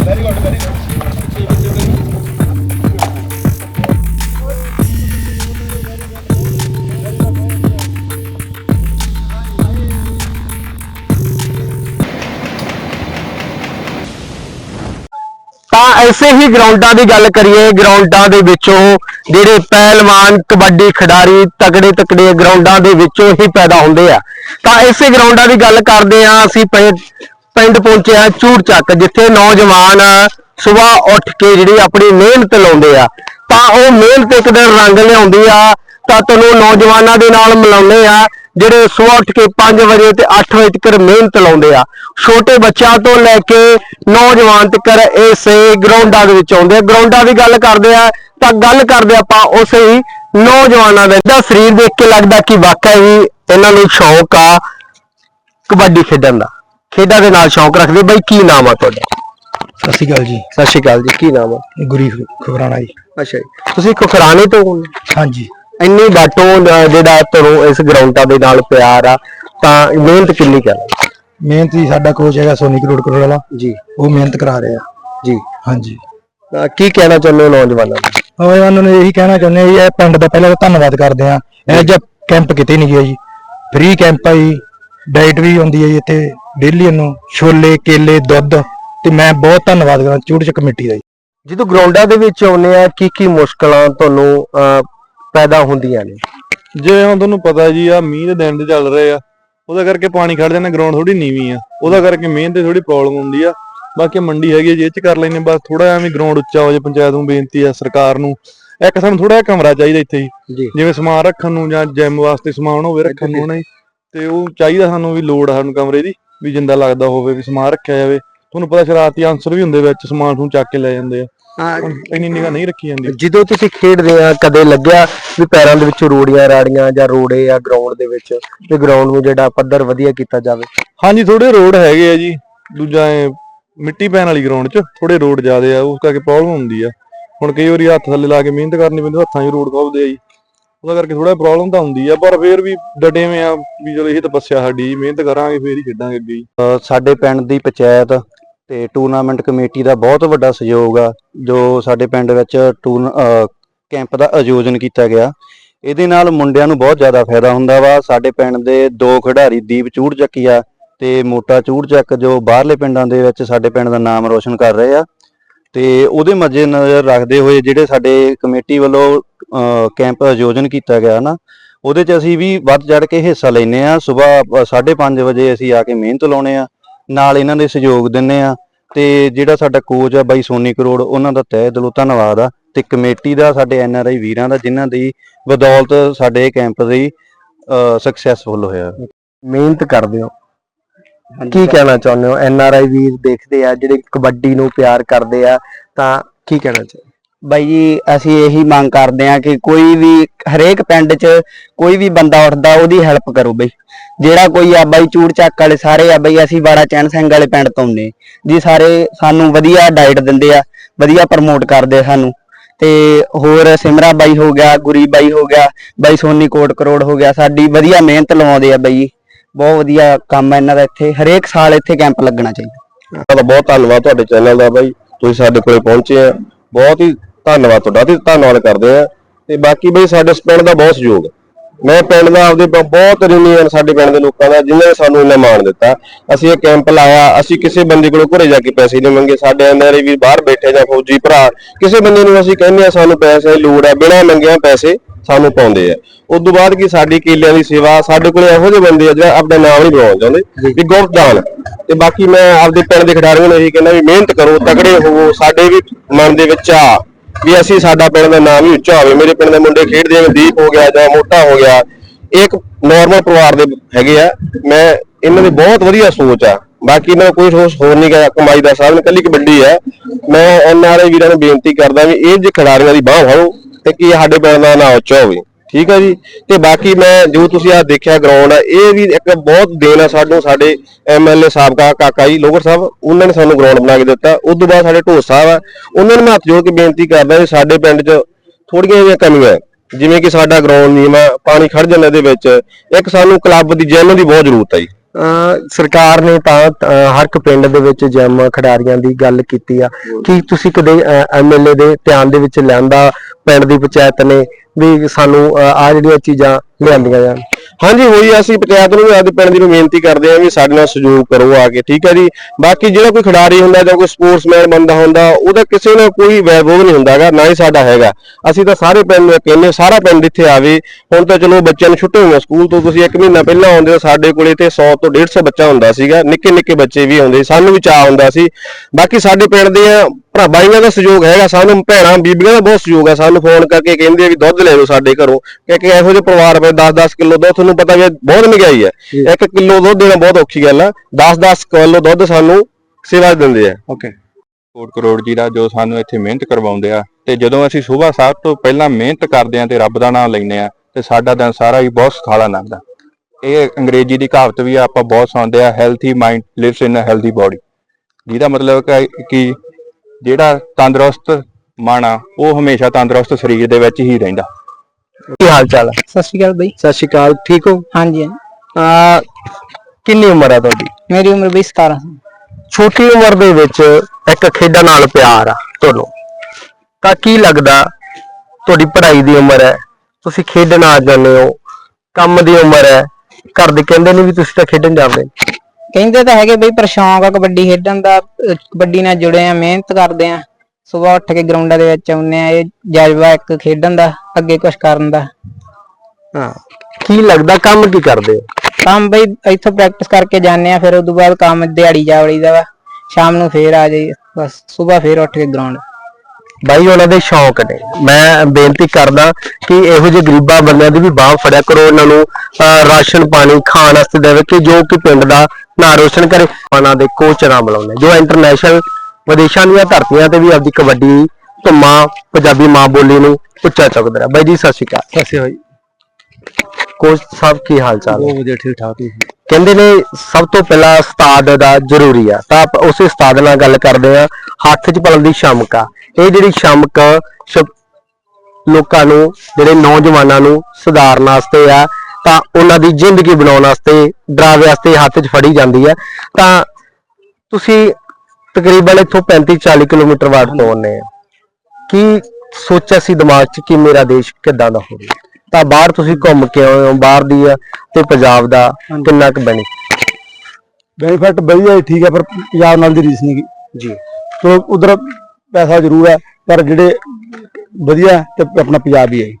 ਮੜਾ ਆ ਲਿਓ ਤਾਂ ਐਸੇ ਹੀ ਗਰਾਊਂਡਾਂ ਦੀ ਗੱਲ ਕਰੀਏ, ਗਰਾਊਂਡਾਂ ਦੇ ਵਿੱਚੋਂ ਜਿਹੜੇ ਪਹਿਲਵਾਨ, ਕਬੱਡੀ ਖਿਡਾਰੀ ਤਕੜੇ ਤਕੜੇ ਗਰਾਊਂਡਾਂ ਦੇ ਵਿੱਚੋਂ ਹੀ ਪੈਦਾ ਹੁੰਦੇ ਆ। ਤਾਂ ਐਸੇ ਗਰਾਊਂਡਾਂ ਦੀ ਗੱਲ ਕਰਦੇ ਆ ਅਸੀਂ ਪਿੰ- ਪਿੰਡ ਪਹੁੰਚਿਆ ਆ ਚੂੜ ਚੱਕ, ਜਿੱਥੇ ਨੌਜਵਾਨ ਸਵੇਰ ਉੱਠ ਕੇ ਜਿਹੜੀ ਆਪਣੀ ਮਿਹਨਤ ਲਾਉਂਦੇ ਆ। ਤਾਂ ਉਹ ਮਿਹਨਤ ਇੱਕ ਦਿਨ ਰੰਗ ਲਿਆਉਂਦੀ ਆ, ਤਾਂ ਤੁਹਾਨੂੰ ਨੌਜਵਾਨਾਂ ਦੇ ਨਾਲ ਮਿਲਾਉਂਦੇ ਆ, ਜਿਹੜੇ ਸਵੇਰ ਉੱਠ ਕੇ 5 ਵਜੇ ਤੇ 8 ਵਜੇ ਤੱਕ ਮਿਹਨਤ ਲਾਉਂਦੇ ਆ। ਛੋਟੇ ਬੱਚਿਆਂ ਤੋਂ ਲੈ ਕੇ ਨੌਜਵਾਨ ਤੱਕ ਇਸੇ ਗਰਾਊਂਡਾਂ ਦੇ ਵਿੱਚ ਆਉਂਦੇ ਆ। ਗਰਾਊਂਡਾਂ ਦੀ ਗੱਲ ਕਰਦੇ ਆ, ਤਾਂ ਗੱਲ ਕਰਦੇ ਆਪਾਂ ਉਸੇ ਹੀ ਨੌਜਵਾਨਾਂ ਦਾ। ਇਹਦਾ ਸਰੀਰ ਦੇਖ ਕੇ ਲੱਗਦਾ ਕਿ ਵਾਕਿਆ ਹੀ ਇਹਨਾਂ ਨੂੰ ਸ਼ੌਕ ਆ ਕਬੱਡੀ ਖੇਡਣ ਦਾ। ਖੇਡਾਂ ਦੇ ਨਾਲ ਸ਼ੌਂਕ ਰੱਖਦੇ ਬਾਈ ਕੀ ਨਾਮ ਆ ਤੁਹਾਡਾ? ਸਤਿ ਸ਼੍ਰੀ ਅਕਾਲ ਜੀ। ਸਤਿ ਸ਼੍ਰੀ ਅਕਾਲ ਜੀ ਕੀ ਨਾਮ ਆ? ਗੁਰੀ ਖਬਰਾਣਾ ਜੀ। ਅੱਛਾ ਜੀ ਤੁਸੀਂ ਖੁਖਰਾਣੇ ਤੋਂ ਹੋ? ਹਾਂਜੀ। ਇੰਨੀ ਬਾਟੋਂ ਅਹ, ਜਿਹੜਾ ਤੁਹਾਨੂੰ ਇਸ ਗਰਾਊਂਡਾਂ ਦੇ ਨਾਲ ਪਿਆਰ ਆ ਤਾਂ ਮਿਹਨਤ ਕਿੰਨੀ ਕਰ ਮਿਹਨਤ ਜੀ ਸਾਡਾ ਕੋਚ ਹੈਗਾ ਸੋਨੀ ਕਰੋੜ ਕਰੋੜ ਵਾਲਾ। ਜੀ। ਉਹ ਮਿਹਨਤ ਕਰਾ ਰਿਹਾ। ਜੀ। ਹਾਂਜੀ। ਤਾਂ ਕੀ ਕਹਿਣਾ ਚਾਹੁੰਦੇ ਹੋ ਨੌਜਵਾਨਾਂ ਨੂੰ? ਉਹਨਾਂ ਨੂੰ ਇਹੀ ਕਹਿਣਾ ਚਾਹੁੰਦੇ ਆ ਜੀ ਇਹ ਪਿੰਡ ਦਾ ਪਹਿਲਾਂ ਤਾਂ ਧੰਨਵਾਦ ਕਰਦੇ ਆ ਇਹ ਜਿਹਾ ਕੈਂਪ ਕਿਤੇ ਨਹੀਂ ਗਿਆ ਜੀ। ਫ੍ਰੀ ਕੈਂਪ ਆ ਜੀ। ਡਾਈਟ ਵੀ ਹੁੰਦੀ ਹੈ ਜੀ ਇੱਥੇ। ਡੇਲੀ ਨੂੰ ਛੋਲੇ ਕੇਲੇ ਦੁੱਧ ਤੇ ਮੈਂ ਬਹੁਤ ਧੰਨਵਾਦ ਕਰਦਾ ਚੂੜ ਚ ਕਮੇਟੀ ਦਾ ਜੀ। ਜਦੋਂ ਗਰਾਊਂਡਾਂ ਦੇ ਵਿੱਚ ਆਉਂਦੇ ਆ ਕੀ ਕੀ ਮੁਸ਼ਕਲਾਂ ਤੁਹਾਨੂੰ ਅਹ, ਪੈਦਾ ਹੁੰਦੀਆਂ ਨੇ? ਜੇ ਹੁਣ ਤੁਹਾਨੂੰ ਪਤਾ ਜੀ ਆ ਮੀਂਹ ਦੇ ਦਿਨ ਦੇ ਚੱਲ ਰਹੇ ਆ। ਉਹਦਾ ਕਰਕੇ ਪਾਣੀ ਖੜ ਜਾਂਦਾ ਗਰਾਊਂਡ ਥੋੜੀ ਨੀਵੀਂ ਆ। ਉਹਦਾ ਕਰਕੇ ਮਿਹਨਤ ਤੇ ਥੋੜੀ ਪ੍ਰੋਬਲਮ ਹੁੰਦੀ ਆ। ਬਾਕੀ ਮੰਡੀ ਹੈਗੀ ਆ ਜੀ ਇਹ ਚ ਕਰ ਲੈਨੇ ਬਸ ਥੋੜਾ ਐਵੇਂ ਗਰਾਊਂਡ ਉੱਚਾ ਹੋ ਜੇ ਪੰਚਾਇਤ ਨੂੰ ਬੇਨਤੀ ਆ ਸਰਕਾਰ ਨੂੰ। ਇੱਕ ਸਾਨੂੰ ਥੋੜਾ ਜਿਹਾ ਕਮਰਾ ਚਾਹੀਦਾ ਇੱਥੇ ਜੀ ਜੀ। ਜਿਵੇਂ ਸਮਾਨ ਰੱਖਣ ਨੂੰ ਜਾਂ ਜਿਮ ਵਾਸਤੇ ਸਮਾਨ ਹੋਵੇ ਰੱਖਣ ਨੂੰ ਨਹੀਂ ਤੇ ਉਹ ਚਾਹੀਦਾ ਸਾਨੂੰ ਵੀ ਲੋੜ ਆ ਸਾਨੂੰ ਕਮਰੇ ਦੀ। ਵੀ ਜਿੰਦਾ ਲੱਗਦਾ ਹੋਵੇ ਵੀ ਸਮਾਨ ਰੱਖਿਆ ਜਾਵੇ। ਤੁਹਾਨੂੰ ਪਤਾ ਸ਼ਰਾਰਤੀ ਆਨਸਰ ਵੀ ਹੁੰਦੇ ਵਿੱਚ ਸਮਾਨ ਨੂੰ ਚੱਕ ਕੇ ਲੈ ਜਾਂਦੇ ਆ। ਹੁਣ ਇੰਨੀ ਨਿਗਾਹ ਨਹੀਂ ਰੱਖੀ ਜਾਂਦੀ। ਜਦੋਂ ਤੁਸੀਂ ਖੇਡਦੇ ਆ ਕਦੇ ਲੱਗਿਆ ਵੀ ਪੈਰਾਂ ਦੇ ਵਿੱਚ ਰੋੜੀਆਂ ਰਾੜੀਆਂ ਜਾਂ ਰੋੜੇ ਆ ਗਰਾਊਂਡ ਦੇ ਵਿੱਚ ਤੇ ਗਰਾਊਂਡ ਨੂੰ ਜਿਹੜਾ ਪੱਧਰ ਵਧੀਆ ਕੀਤਾ ਜਾਵੇ? ਹਾਂਜੀ ਥੋੜੇ ਰੋਡ ਹੈਗੇ ਆ ਜੀ। ਦੂਜਾ ਮਿੱਟੀ ਪੈਣ ਵਾਲੀ ਗਰਾਊਂਡ 'ਚ ਥੋੜੇ ਰੋਡ ਜ਼ਿਆਦੇ ਆ ਉਸ ਕਰਕੇ ਪ੍ਰੋਬਲਮ ਹੁੰਦੀ ਆ। ਹੁਣ ਕਈ ਵਾਰੀ ਹੱਥ ਥੱਲੇ ਲਾ ਕੇ ਮਿਹਨਤ ਕਰਨੀ ਪੈਂਦੀ ਹੱਥਾਂ 'ਚ ਰੋਡ ਖੋਬਦੇ ਆ ਜੀ। ਉਹਦਾ ਕਰਕੇ ਥੋੜਾ ਪ੍ਰੋਬਲਮ ਤਾਂ ਹੁੰਦੀ ਆ, ਪਰ ਫੇਰ ਵੀ ਡਟੇ ਆ ਵੀ ਚਲੋ ਇਹ ਤਪੱਸਿਆ ਸਾਡੀ, ਮਿਹਨਤ ਕਰਾਂਗੇ ਫੇਰ ਹੀ ਖੇਡਾਂਗੇ ਅੱਗੇ ਜੀ ਸਾਡੇ ਪਿੰਡ ਦੀ ਪੰਚਾਇਤ ਤੇ ਟੂਰਨਾਮੈਂਟ ਕਮੇਟੀ ਦਾ ਬਹੁਤ ਵੱਡਾ ਸਹਿਯੋਗ ਆ, ਜੋ ਸਾਡੇ ਪਿੰਡ ਵਿੱਚ ਟੂਰਨ ਅਹ ਕੈਂਪ ਦਾ ਆਯੋਜਨ ਕੀਤਾ ਗਿਆ। ਇਹਦੇ ਨਾਲ ਮੁੰਡਿਆਂ ਨੂੰ ਬਹੁਤ ਜ਼ਿਆਦਾ ਫਾਇਦਾ ਹੁੰਦਾ ਵਾ। ਸਾਡੇ ਪਿੰਡ ਦੇ ਦੋ ਖਿਡਾਰੀ, ਦੀਪ ਚੂੜ ਚੱਕੀ ਆ ਤੇ ਮੋਟਾ ਚੂੜ ਚੱਕ, ਜੋ ਬਾਹਰਲੇ ਪਿੰਡਾਂ ਦੇ ਵਿੱਚ ਸਾਡੇ ਪਿੰਡ ਦਾ ਨਾਮ ਰੋਸ਼ਨ ਕਰ ਰਹੇ ਆ। ਤੇ ਉਹਦੇ ਮੱਦੇ ਨਜ਼ਰ ਰੱਖਦੇ ਹੋਏ ਜਿਹੜੇ ਸਾਡੇ ਕਮੇਟੀ ਵੱਲੋਂ ਕੈਂਪ ਆਯੋਜਨ ਕੀਤਾ ਗਿਆ ਨਾ, ਉਹਦੇ 'ਚ ਅਸੀਂ ਵੀ ਵੱਧ ਚੜ ਕੇ ਹਿੱਸਾ ਲੈਨੇ ਆ ਸਵੇਰ 5:30 ਵਜੇ ਅਸੀਂ ਆ ਕੇ ਮਿਹਨਤ ਲਾਉਣੇ ਆ ਨਾਲ ਇਹਨਾਂ ਦੇ ਸਹਿਯੋਗ ਦਿੰਨੇ ਆ ਤੇ ਜਿਹੜਾ ਸਾਡਾ ਕੋਚ ਆ ਬਾਈ ਸੋਨੀ ਕਰੋੜ, ਉਹਨਾਂ ਦਾ ਤਹਿ ਦਿਲੋਂ ਧੰਨਵਾਦ ਆ ਤੇ ਕਮੇਟੀ ਦਾ, ਸਾਡੇ ਐਨ ਆਰ ਆਈ ਵੀਰਾਂ ਦਾ, ਜਿਨ੍ਹਾਂ ਦੀ ਬਦੌਲਤ ਸਾਡੇ ਇਹ ਕੈਂਪ ਦੀ ਸਕਸੈਸਫੁਲ ਹੋਇਆ। ਮਿਹਨਤ ਕਰਦੇ ਹੋ। ਕੀ ਕਹਿਣਾ ਚਾਹੁੰਦੇ ਹੋ? ਐਨ ਆਰ ਆਈ ਵੀਰ ਦੇਖਦੇ ਆ ਜਿਹੜੇ ਕਬੱਡੀ ਨੂੰ ਪਿਆਰ ਕਰਦੇ ਆ ਤਾਂ ਕੀ ਕਹਿਣਾ ਚਾਹੁੰਦੇ? ਬਾਈ ਜੀ ਅਸੀਂ ਇਹੀ ਮੰਗ ਕਰਦੇ ਆ ਕਿ ਕੋਈ ਵੀ ਹਰੇਕ ਪਿੰਡ 'ਚ ਕੋਈ ਵੀ ਬੰਦਾ ਉੱਠਦਾ ਉਹਦੀ ਹੈਲਪ ਕਰੋ ਬਈ। ਜਿਹੜਾ ਕੋਈ ਆ ਬਾਈ ਚੂੜ ਚੱਕ ਵਾਲੇ ਸਾਰੇ ਆ ਬਈ ਅਸੀਂ ਬਾੜਾ ਚੈਨ ਸਿੰਘ ਵਾਲੇ ਪਿੰਡ ਤੋਂ ਨੇ ਜੀ ਸਾਰੇ ਸਾਨੂੰ ਵਧੀਆ ਡਾਈਟ ਦਿੰਦੇ ਆ ਵਧੀਆ ਪ੍ਰਮੋਟ ਕਰਦੇ ਸਾਨੂੰ। ਤੇ ਹੋਰ ਸਿਮਰਾ ਬਾਈ ਹੋ ਗਿਆ ਗੁਰੀ ਬਾਈ ਹੋ ਗਿਆ ਬਾਈ ਸੋਨੀ ਕੋਟ ਕਰੋੜ ਹੋ ਗਿਆ ਸਾਡੀ ਵਧੀਆ ਮਿਹਨਤ ਲਵਾਉਂਦੇ ਆ ਬਈ ਬਹੁਤ ਵਧੀਆ ਕੰਮ ਆ ਇਹਨਾਂ ਦਾ ਇੱਥੇ। ਹਰੇਕ ਸਾਲ ਇੱਥੇ ਕੈਂਪ ਲੱਗਣਾ ਚਾਹੀਦਾ। ਤੁਹਾਡਾ ਬਹੁਤ ਧੰਨਵਾਦ ਤੁਹਾਡੇ ਚੈਨਲ ਦਾ ਬਾਈ। ਤੁਸੀਂ ਸਾਡੇ ਕੋਲੇ ਪਹੁੰਚੇ ਆ। ਬਹੁਤ ਹੀ ਧੰਨਵਾਦ ਤੁਹਾਡਾ। ਤੇ ਧੰਨਵਾਦ ਕਰਦੇ ਆ। ਤੇ ਬਾਕੀ ਬਈ, ਸਾਡੇ ਪਿੰਡ ਦਾ ਬਹੁਤ ਸਹਿਯੋਗ ਮੈਂ ਪਿੰਡ ਦਾ ਆਪਦੇ ਬਹੁਤ ਰਿਣੀ ਆ ਸਾਡੇ ਪਿੰਡ ਦੇ ਲੋਕਾਂ ਦਾ, ਜਿਨ੍ਹਾਂ ਨੇ ਸਾਨੂੰ ਇੰਨਾ ਮਾਣ ਦਿੱਤਾ। ਅਸੀਂ ਇਹ ਕੈਂਪ ਲਾਇਆ। ਅਸੀਂ ਕਿਸੇ ਬੰਦੇ ਕੋਲੋਂ ਘਰੇ ਜਾ ਕੇ ਪੈਸੇ ਨਹੀਂ ਮੰਗੇ। ਸਾਡੇ ਐਨਆਰਆਈ ਵੀ ਬਾਹਰ ਬੈਠੇ ਜਾਂ ਫੌਜੀ ਭਰਾ, ਕਿਸੇ ਬੰਦੇ ਨੂੰ ਅਸੀਂ ਕਹਿੰਦੇ ਆ ਸਾਨੂੰ ਪੈਸੇ ਲੋੜ ਆ। ਬਿਨਾਂ ਮੰਗਿਆ ਪੈਸੇ ਸਾਨੂੰ ਪਾਉਂਦੇ ਆ। ਉਸ ਤੋਂ ਬਾਅਦ ਕੀ ਸਾਡੀ ਕੇਲਿਆਂ ਦੀ ਸੇਵਾ ਸਾਡੇ ਕੋਲੇ ਇਹੋ ਜਿਹੇ ਬੰਦੇ ਆ ਜਿਹੜਾ ਆਪਣਾ ਨਾਮ ਨਹੀਂ ਬਣਾਉਣਾ ਚਾਹੁੰਦੇ ਵੀ ਗੁਪਤਦਾਨ ਤੇ ਬਾਕੀ ਮੈਂ ਆਪਦੇ ਪਿੰਡ ਦੇ ਖਿਡਾਰੀਆਂ ਨੂੰ ਇਹੀ ਕਹਿੰਦਾ ਵੀ ਮਿਹਨਤ ਕਰੋ ਤਕੜੇ ਹੋਵੋ ਸਾਡੇ ਵੀ ਮਨ ਦੇ ਵਿੱਚ ਆ ਵੀ ਅਸੀਂ ਸਾਡਾ ਪਿੰਡ ਦਾ ਨਾਮ ਹੀ ਉੱਚਾ ਹੋਵੇ। ਮੇਰੇ ਪਿੰਡ ਦੇ ਮੁੰਡੇ ਖੇਡਦੇ ਆ ਦੀਪ ਹੋ ਗਿਆ ਜਾਂ ਮੋਟਾ ਹੋ ਗਿਆ ਇੱਕ ਨਾਰਮਲ ਪਰਿਵਾਰ ਦੇ ਹੈਗੇ ਆ। ਮੈਂ ਇਹਨਾਂ ਦੀ ਬਹੁਤ ਵਧੀਆ ਸੋਚ ਆ। ਬਾਕੀ ਮੈਂ ਕੋਈ ਠੋਸ ਹੋਰ ਨਹੀਂ ਗਾ ਕਮਾਈ ਦਾ ਸਾਧਨ ਕੱਲੀ ਕਬੱਡੀ ਹੈ ਮੈਂ ਐਨਆਰਆਈ ਵੀਰਾਂ ਨੂੰ ਬੇਨਤੀ ਕਰਦਾ ਵੀ ਇਹ ਜੇ ਖਿਡਾਰੀਆਂ ਦੀ ਬਾਹ ਫੜੋ ਤੇ ਕੀ ਸਾਡੇ ਪਿੰਡ ਦਾ ਨਾਂ ਉੱਚਾ ਹੋਵੇ। ਠੀਕ ਹੈ ਜੀ? ਤੇ ਬਾਕੀ ਮੈਂ ਜੋ ਤੁਸੀਂ ਆ ਦੇਖਿਆ ਗਰਾਊਂਡ ਆ ਇਹ ਵੀ ਇੱਕ ਬਹੁਤ ਦੇਣ ਆ ਸਾਨੂੰ ਸਾਡੇ ਐਮਐਲਏ ਸਾਬਕਾ ਕਾਕਾ ਜੀ ਲੋਗਰ ਸਾਹਿਬ ਉਹਨਾਂ ਨੇ ਸਾਨੂੰ ਗਰਾਊਂਡ ਬਣਾ ਕੇ ਦਿੱਤਾ। ਉਸ ਤੋਂ ਬਾਅਦ ਸਾਡੇ ਢੋਸ ਸਾਹਿਬ ਆ ਉਹਨਾਂ ਨੂੰ ਮੈਂ ਹੱਥ ਜੋੜ ਕੇ ਬੇਨਤੀ ਕਰਦਾ ਵੀ ਸਾਡੇ ਪਿੰਡ 'ਚ ਥੋੜੀਆਂ ਜਿਹੀਆਂ ਕਮੀਆਂ ਹੈ। ਜਿਵੇਂ ਕਿ ਸਾਡਾ ਗਰਾਊਂਡ ਨਹੀਂ ਵਾ ਪਾਣੀ ਖੜ ਜਾਂਦਾ ਇਹਦੇ ਵਿੱਚ ਇੱਕ ਸਾਨੂੰ ਕਲੱਬ ਦੀ ਜਿਮ ਦੀ ਬਹੁਤ ਜ਼ਰੂਰਤ ਹੈ ਜੀ। ਸਰਕਾਰ ਨੇ ਤਾਂ ਹਰ ਇੱਕ ਪਿੰਡ ਦੇ ਵਿੱਚ ਜਿਮ ਖਿਡਾਰੀਆਂ ਦੀ ਗੱਲ ਕੀਤੀ ਆ। ਕੀ ਤੁਸੀਂ ਕਦੇ ਐਮਐਲਏ ਦੇ ਧਿਆਨ ਦੇ ਵਿੱਚ ਲਿਆਂਦਾ ਪਿੰਡ ਦੀ ਪੰਚਾਇਤ ਨੇ ਵੀ ਸਾਨੂੰ ਆ ਜਿਹੜੀਆਂ ਚੀਜ਼ਾਂ ਲਿਆਂਦੀਆਂ ਜਾਣ। ਹਾਂਜੀ ਹੋਈ ਅਸੀਂ ਪੰਚਾਇਤ ਨੂੰ ਵੀ ਪਿੰਡ ਦੀ ਨੂੰ ਬੇਨਤੀ ਕਰਦੇ ਆ ਵੀ ਸਾਡੇ ਨਾਲ ਸਹਿਯੋਗ ਕਰੋ ਆ ਕੇ ਠੀਕ ਹੈ ਜੀ? ਬਾਕੀ ਜਿਹੜਾ ਕੋਈ ਖਿਡਾਰੀ ਹੁੰਦਾ ਜਾਂ ਕੋਈ ਸਪੋਰਟਸਮੈਨ ਬੰਦਾ ਹੁੰਦਾ ਉਹਦਾ ਕਿਸੇ ਨਾਲ ਕੋਈ ਵੈਭਵ ਨਹੀਂ ਹੁੰਦਾਗਾ ਨਾ ਹੀ ਸਾਡਾ ਹੈਗਾ। ਅਸੀਂ ਤਾਂ ਸਾਰੇ ਪਿੰਡ ਨੂੰ ਕਹਿੰਦੇ ਸਾਰਾ ਪਿੰਡ ਇੱਥੇ ਆਵੇ। ਹੁਣ ਤਾਂ ਚਲੋ ਬੱਚਿਆਂ ਨੂੰ ਛੁੱਟੀਆਂ ਹੋਈਆਂ ਸਕੂਲ ਤੋਂ ਤੁਸੀਂ ਇੱਕ ਮਹੀਨਾ ਪਹਿਲਾਂ ਆਉਂਦੇ ਹੋ ਸਾਡੇ ਕੋਲੇ ਤੇ 100 ਤੋਂ 150 ਬੱਚਾ ਹੁੰਦਾ ਸੀਗਾ ਨਿੱਕੇ ਨਿੱਕੇ ਬੱਚੇ ਵੀ ਆਉਂਦੇ ਸੀ, ਸਾਨੂੰ ਵੀ ਚਾਹ ਹੁੰਦਾ ਸੀ। ਬਾਕੀ ਸਾਡੇ ਪਿੰਡ ਦੇ ਭਰਾ ਬਾਈਆਂ ਦਾ ਸਹਿਯੋਗ ਹੈਗਾ ਸਾਨੂੰ ਭੈਣਾਂ ਬੀਬੀਆਂ ਦਾ ਬਹੁਤ ਸਹਿਯੋਗ ਹੈ ਸਾਨੂੰ ਫੋਨ ਕਰਕੇ ਕਹਿੰਦੇ ਆ ਵੀ ਦੁੱਧ ਲੈ ਲਓ ਸਾਡੇ ਘਰੋਂ। ਕਿ ਇਹੋ ਜਿਹੇ ਪਰਿਵਾਰ ਵਿੱਚ 10-10 ਕਿਲੋ ਦੁੱਧ ਤੁਹਾਨੂੰ ਪਤਾ ਵੀ ਬਹੁਤ ਮਹਿੰਗਾਈ ਹੈ। ਇੱਕ ਕਿਲੋ ਦੁੱਧ ਦੇਣਾ ਬਹੁਤ ਔਖੀ ਗੱਲ ਆ। 10-10 ਕਿਲੋ ਦੁੱਧ ਸਾਨੂੰ ਸੇਵਾ ਦਿੰਦੇ ਆ। ਓਕੇ। ਕੋਟ ਕਰੋੜ ਜੀ ਦਾ ਜੋ ਸਾਨੂੰ ਇੱਥੇ ਮਿਹਨਤ ਕਰਵਾਉਂਦੇ ਆ ਤੇ ਜਦੋਂ ਅਸੀਂ ਸਵੇਰ ਸਭ ਤੋਂ ਪਹਿਲਾਂ ਮਿਹਨਤ ਕਰਦੇ ਆ ਤੇ ਰੱਬ ਦਾ ਨਾਮ ਲੈਂਦੇ ਆ ਤੇ ਸਾਡਾ ਦਿਨ ਸਾਰਾ ਹੀ ਬਹੁਤ ਸੁਖਾਲਾ ਲੰਘਦਾ। ਇਹ ਅੰਗਰੇਜ਼ੀ ਦੀ ਕਹਾਵਤ ਵੀ ਆਪਾਂ ਬਹੁਤ ਸੁਣਦੇ ਆ healthy mind lives in a healthy body ਜਿਹਦਾ ਮਤਲਬ ਕਿ ਜਿਹੜਾ ਤੰਦਰੁਸਤ ਮਨ ਆ ਉਹ ਹਮੇਸ਼ਾ ਤੰਦਰੁਸਤ ਸਰੀਰ ਦੇ ਵਿੱਚ ਹੀ ਰਹਿੰਦਾ। ਕੀ ਹਾਲ ਚਾਲ ਹੈ ਸਤਿ ਸ਼੍ਰੀ ਅਕਾਲ ਬਈ। ਸਤਿ ਸ਼੍ਰੀ ਅਕਾਲ ਠੀਕ ਹੋ? ਹਾਂਜੀ ਹਾਂਜੀ। ਆ ਕਿੰਨੀ ਉਮਰ ਹੈ ਤੁਹਾਡੀ? ਮੇਰੀ ਉਮਰ ਬਈ 17 ਸਾਲ ਛੋਟੀ ਉਮਰ ਦੇ ਵਿੱਚ ਇੱਕ ਖੇਡਾਂ ਨਾਲ ਪਿਆਰ ਆ ਤੁਹਾਨੂੰ। ਤਾਂ ਕੀ ਲੱਗਦਾ ਤੁਹਾਡੀ ਪੜ੍ਹਾਈ ਦੀ ਉਮਰ ਹੈ? ਤੁਸੀਂ ਖੇਡਣ ਆ ਜਾਂਦੇ ਹੋ ਕੰਮ ਦੀ ਉਮਰ ਹੈ। ਘਰ ਦੇ ਕਹਿੰਦੇ ਨੇ ਵੀ ਤੁਸੀਂ ਤਾਂ ਖੇਡਣ ਜਾਂਦੇ ਕਹਿੰਦੇ ਤਾਂ ਹੈਗੇ ਬਈ ਪਰ ਸ਼ੌਂਕ ਆ ਕਬੱਡੀ ਖੇਡਣ ਦਾ ਅਹ ਕਬੱਡੀ ਨਾਲ ਜੁੜੇ ਆ ਮਿਹਨਤ ਕਰਦੇ ਆ। ਸਵੇਰ ਉੱਠ ਕੇ ਗਰਾਊਂਡਾਂ ਦੇ ਵਿੱਚ ਆਉਂਦੇ ਆ ਇਹ ਜਜ਼ਬਾ ਇੱਕ ਖੇਡਣ ਦਾ ਅੱਗੇ ਕੁਝ ਕਰਨ ਦਾ। ਹਾਂ। ਕੀ ਲੱਗਦਾ ਕੰਮ ਕੀ ਕਰਦੇ ਹੋ? ਕੰਮ ਬਈ ਇੱਥੋਂ ਪ੍ਰੈਕਟਿਸ ਕਰਕੇ ਜਾਂਦੇ ਆ ਫਿਰ ਤੋਂ ਬਾਅਦ ਕੰਮ ਦਿਹਾੜੀ ਜਾ ਵੜੀਦਾ ਵਾ। ਸ਼ਾਮ ਨੂੰ ਫੇਰ ਆ ਜਾਈ ਬਸ ਸਵੇਰ ਫੇਰ ਉੱਠ ਕੇ ਗਰਾਊਂਡ ਬਾਈ ਉਹਨਾਂ ਦੇ ਸ਼ੌਂਕ ਨੇ। ਮੈਂ ਬੇਨਤੀ ਕਰਦਾ ਕਿ ਇਹੋ ਜਿਹੇ ਗਰੀਬਾਂ ਬੰਦਿਆਂ ਦੀ ਵੀ ਬਾਹ ਫੜਿਆ ਕਰੋ ਉਹਨਾਂ ਨੂੰ ਅਹ ਰਾਸ਼ਨ ਪਾਣੀ ਖਾਣ ਵਾਸਤੇ ਦੇਵੇ ਕਿ ਜੋ ਕਿ ਪਿੰਡ ਦਾ ਨਾਂ ਰੋਸ਼ਨ ਕਰੇ ਉਹਨਾਂ ਦੇ ਕੋਚ ਨਾਮ ਲਾਉਂਦੇ। ਜੋ ਇੰਟਰਨੈਸ਼ਨਲ ਵਿਦੇਸ਼ਾਂ ਦੀਆਂ ਧਰਤੀਆਂ ਤੇ ਵੀ ਆਪਦੀ ਕਬੱਡੀ ਧੁੰਮਾ ਪੰਜਾਬੀ ਮਾਂ ਬੋਲੀ ਨੂੰ ਉੱਚਾ ਚੁੱਕਦਾ ਰਿਹਾ ਬਾਈ ਜੀ ਸਤਿ ਸ਼੍ਰੀ ਅਕਾਲ। ਸਸੇ ਹੋਈ ਕੋਚ ਸਾਹਿਬ ਕੀ ਹਾਲ ਚਾਲ ਹੈ ਬਹੁਤ ਵਧੀਆ ਠੀਕ ਠਾਕ ਜੀ। ਕਹਿੰਦੇ ਨੇ ਸਭ ਤੋਂ ਪਹਿਲਾਂ ਉਸਤਾਦ ਦਾ ਜ਼ਰੂਰੀ ਆ। ਤਾਂ ਆਪਾਂ ਉਸੇ ਉਸਤਾਦ ਨਾਲ ਗੱਲ ਕਰਦੇ ਆ ਹੱਥ 'ਚ ਪਲਣ ਦੀ ਸ਼ਮਕ ਆ। ਇਹ ਜਿਹੜੀ ਸ਼ਮਕ ਲੋਕਾਂ ਨੂੰ ਜਿਹੜੇ ਨੌਜਵਾਨਾਂ ਨੂੰ ਸੁਧਾਰਨ ਵਾਸਤੇ ਆ ਤਾਂ ਉਹਨਾਂ ਦੀ ਜ਼ਿੰਦਗੀ ਬਣਾਉਣ ਵਾਸਤੇ ਡਰਾਵੇ ਵਾਸਤੇ ਹੱਥ 'ਚ ਫੜੀ ਜਾਂਦੀ ਹੈ। ਤਾਂ ਤੁਸੀਂ ਤਕਰੀਬਨ ਇੱਥੋਂ 35 40 ਕਿਲੋਮੀਟਰ ਬਾਅਦ ਤੋਂ ਆਉਂਦੇ ਆ ਕੀ ਸੋਚਿਆ ਸੀ ਦਿਮਾਗ 'ਚ ਕਿ ਮੇਰਾ ਦੇਸ਼ ਕਿੱਦਾਂ ਦਾ ਹੋਵੇ? ਤਾਂ ਬਾਹਰ ਤੁਸੀਂ ਘੁੰਮ ਕੇ ਆਏ ਹੋ ਬਾਹਰ ਦੀ ਆ ਤੇ ਪੰਜਾਬ ਦਾ ਕਿੰਨਾ ਕੁ ਬਣੀ? ਬੈਨੀਫਿਟ ਵਧੀਆ ਹੈ ਠੀਕ ਹੈ ਪਰ ਪੰਜਾਬ ਨਾਲ ਦੀ ਰੀਸ ਨਹੀਂ ਜੀ। ਸੋ ਉਧਰ ਪੈਸਾ ਜ਼ਰੂਰ ਹੈ ਪਰ ਜਿਹੜੇ ਵਧੀਆ ਤੇ ਆਪਣਾ ਪੰਜਾਬ ਹੀ ਹੈ।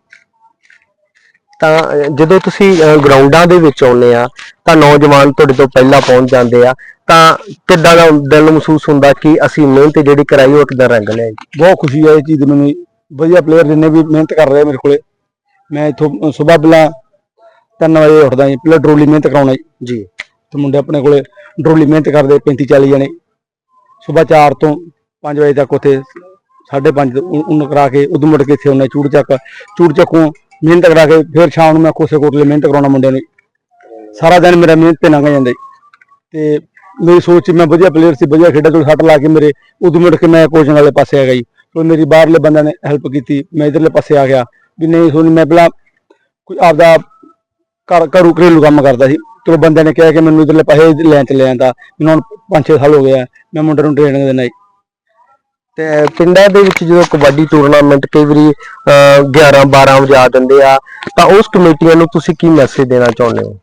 ਤਾਂ ਜਦੋਂ ਤੁਸੀਂ ਗਰਾਊਂਡਾਂ ਦੇ ਵਿੱਚ ਆਉਂਦੇ ਆ ਤਾਂ ਨੌਜਵਾਨ ਤੁਹਾਡੇ ਤੋਂ ਪਹਿਲਾਂ ਪਹੁੰਚ ਜਾਂਦੇ ਆ ਤਾਂ ਕਿੱਦਾਂ ਦਾ ਦਿਲ ਮਹਿਸੂਸ ਹੁੰਦਾ ਕਿ ਅਸੀਂ ਮਿਹਨਤ ਜਿਹੜੀ ਕਰਾਈ ਉਹ ਕਿੱਦਾਂ ਰੰਗ ਲਿਆਈ? ਬਹੁਤ ਖੁਸ਼ੀ ਹੈ ਇਹ ਚੀਜ਼ ਮੈਨੂੰ ਵਧੀਆ ਪਲੇਅਰ ਜਿੰਨੇ ਵੀ ਮਿਹਨਤ ਕਰ ਰਹੇ ਆ ਮੇਰੇ ਕੋਲੇ। ਮੈਂ ਇਥੋਂ ਸਵੇਰ ਪਹਿਲਾਂ 3 ਵਜੇ ਉੱਠਦਾ ਜੀ ਪਹਿਲਾਂ ਡਰੋਲੀ ਮਿਹਨਤ ਕਰਾਉਣਾ ਜੀ। ਜੀ। ਤੇ ਮੁੰਡੇ ਆਪਣੇ ਕੋਲੇ ਡਰੋਲੀ ਮਿਹਨਤ ਕਰਦੇ 35 40 ਜਣੇ। ਸਵੇਰ 4 ਤੋਂ 5 ਵਜੇ ਤੱਕ ਉੱਥੇ 5:30 ਉਹਨੂੰ ਕਰਾ ਕੇ ਉਦੋਂ ਮੁੜ ਕੇ ਇੱਥੇ ਉਹਨੇ ਚੂੜ ਚੱਕ ਚੂੜ ਚੱਕੋਂ ਮਿਹਨਤ ਕਰਾ ਕੇ ਫਿਰ ਸ਼ਾਮ ਨੂੰ ਮੈਂ ਕੋਸੇ ਕੋਟਲੇ ਮਿਹਨਤ ਕਰਾਉਣਾ ਮੁੰਡਿਆਂ ਨੂੰ ਸਾਰਾ ਦਿਨ ਮੇਰਾ ਮਿਹਨਤ ਤੇ ਲੰਘ ਜਾਂਦਾ ਜੀ। ਤੇ ਮੇਰੀ ਸੋਚ ਸੀ, ਮੈਂ ਵਧੀਆ ਪਲੇਅਰ ਸੀ, ਵਧੀਆ ਖੇਡਾਂ ਤੋਂ ਸੱਟ ਲਾ ਕੇ ਮੇਰੇ ਉਦੋਂ ਮੁੜ ਕੇ ਮੈਂ ਕੋਚਿੰਗ ਵਾਲੇ ਪਾਸੇ ਆ ਗਈ ਜੀ। ਮੇਰੀ ਬਾਹਰਲੇ ਬੰਦਿਆਂ ਨੇ ਹੈਲਪ ਕੀਤੀ, ਮੈਂ ਇਧਰਲੇ ਪਾਸੇ ਆ ਗਿਆ। ਵੀ ਨਹੀਂ ਸੋਨੀ ਮੈਂ ਪਹਿਲਾਂ ਕੋਈ ਆਪਦਾ ਘਰ, ਘਰੂ ਘਰੇਲੂ ਕੰਮ ਕਰਦਾ ਸੀ। ਚਲੋ ਬੰਦਿਆਂ ਨੇ ਕਿਹਾ ਕਿ ਮੈਨੂੰ ਇਧਰਲੇ ਪਾਸੇ ਲੈਣ ਚ ਲੈ ਜਾਂਦਾ ਮੈਨੂੰ ਹੁਣ 5-6 ਸਾਲ ਹੋ ਗਿਆ ਮੈਂ ਮੁੰਡੇ ਨੂੰ ਟ੍ਰੇਨਿੰਗ ਦੇਣਾ ਜੀ। ਤੇ ਪਿੰਡਾਂ ਦੇ ਵਿੱਚ ਜਦੋਂ ਕਬੱਡੀ ਟੂਰਨਾਮੈਂਟ ਕਈ ਵਾਰੀ 11 12 ਵਜੇ ਆ ਆ, ਤਾਂ ਉਸ ਕਮੇਟੀਆਂ ਨੂੰ ਤੁਸੀਂ ਕੀ ਮੈਸੇਜ ਦੇਣਾ ਚਾਹੁੰਦੇ ਹੋ?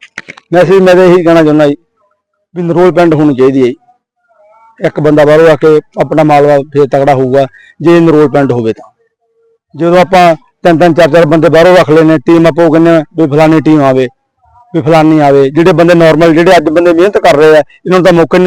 ਮੈਸੇਜ ਮੈਂ ਤਾਂ ਇਹੀ ਕਹਿਣਾ ਚਾਹੁੰਦਾ ਜੀ, ਵੀ ਨਰੋਲਮੈਂਟ ਹੋਣੀ ਚਾਹੀਦੀ ਹੈ ਇੱਕ ਬੰਦਾ ਬਾਹਰੋਂ ਆ ਕੇ ਆਪਣਾ ਮਾਲਵਾ ਫੇਰ ਤਗੜਾ ਹੋਊਗਾ, ਜੇ ਨਰੋਲਮੈਂਟ ਹੋਵੇ ਤਾਂ। ਜਦੋਂ ਆਪਾਂ ਤਿੰਨ ਤਿੰਨ, ਚਾਰ ਚਾਰ ਬੰਦੇ ਬਾਹਰੋਂ ਰੱਖ ਲੈਨੇ ਟੀਮ ਆਪੋ ਕਹਿੰਦੇ ਵੀ ਫਲਾਨੀ ਟੀਮ ਆਵੇ, ਵੀ ਫਲਾਨੀ ਆਵੇ, ਜਿਹੜੇ ਬੰਦੇ ਨਾਰਮਲ ਜਿਹੜੇ ਅੱਜ ਬੰਦੇ ਮਿਹਨਤ ਕਰ ਰਹੇ ਆ, ਇਹਨਾਂ ਨੂੰ ਤਾਂ ਮੌਕਾ ਨਹੀਂ